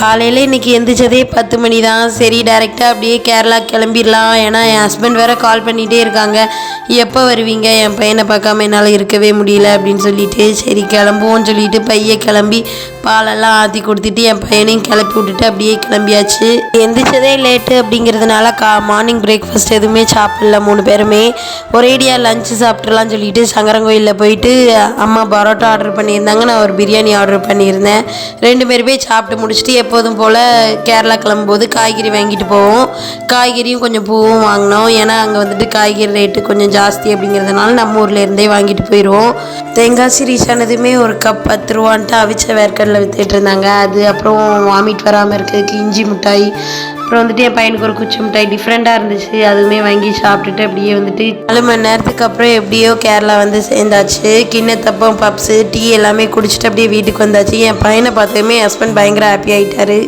காலையில் இன்றைக்கி எந்திரிச்சதே பத்து மணி தான் சரி டேரெக்டாக அப்படியே கேரளா கிளம்பிடலாம். ஏன்னா என் ஹஸ்பண்ட் வேறு கால் பண்ணிகிட்டே இருக்காங்க. எப்போ வருவீங்க? என் பையனை பார்க்காம என்னால் இருக்கவே முடியல அப்படின்னு சொல்லிட்டு சரி கிளம்புவோம்னு சொல்லிட்டு பையன் கிளம்பி பாலெல்லாம் ஆற்றி கொடுத்துட்டு என் பையனையும் கிளப்பி விட்டுட்டு அப்படியே கிளம்பியாச்சு. எந்திரிச்சதே லேட்டு அப்படிங்கிறதுனால கா மார்னிங் பிரேக்ஃபாஸ்ட் எதுவுமே சாப்பிடல மூணு பேருமே. ஒரேடியாக லஞ்சு சாப்பிட்றலாம்னு சொல்லிட்டு சங்கரங்கோயிலில் போயிட்டு அம்மா பரோட்டா ஆர்டர் பண்ணியிருந்தாங்க. நான் ஒரு பிரியாணி ஆர்டர் பண்ணியிருந்தேன். ரெண்டு பேருமே சாப்பிட்டு முடிச்சுட்டு எப்போதும் போல் கேரளா கிளம்பும்போது காய்கறி வாங்கிட்டு போவோம். காய்கறியும் கொஞ்சம் பூவும் வாங்கினோம். ஏன்னா அங்கே வந்துட்டு காய்கறி ரேட்டு கொஞ்சம் ஜாஸ்தி அப்படிங்கிறதுனால நம்ம ஊர்ல இருந்தே வாங்கிட்டு போயிடுவோம் தேங்காய் ரீச் ஆனதுமே ஒரு கப் பத்து ரூபான்ட்டு அவிச்ச வேர்க்கடலை வித்துட்டு இருந்தாங்க. அது அப்புறம் வாமிட் வராமல் இருக்கிறதுக்கு இஞ்சி மிட்டாய். அப்புறம் வந்துட்டு என் பையனுக்கு ஒரு குச்சி மிட்டாய் டிஃப்ரெண்ட்டாக இருந்துச்சு. அதுவுமே வாங்கி சாப்பிட்டுட்டு அப்படியே வந்துட்டு நாலு மணி நேரத்துக்கு அப்புறம் எப்படியோ கேரளா வந்து சேர்ந்தாச்சு. கிண்ணத்தப்பம் பப்ஸு டீ எல்லாமே குடிச்சிட்டு அப்படியே வீட்டுக்கு வந்தாச்சு. என் பையனை பார்த்ததுமே ஹஸ்பண்ட் பயங்கர ஹாப்பி ஆகிட்டாரு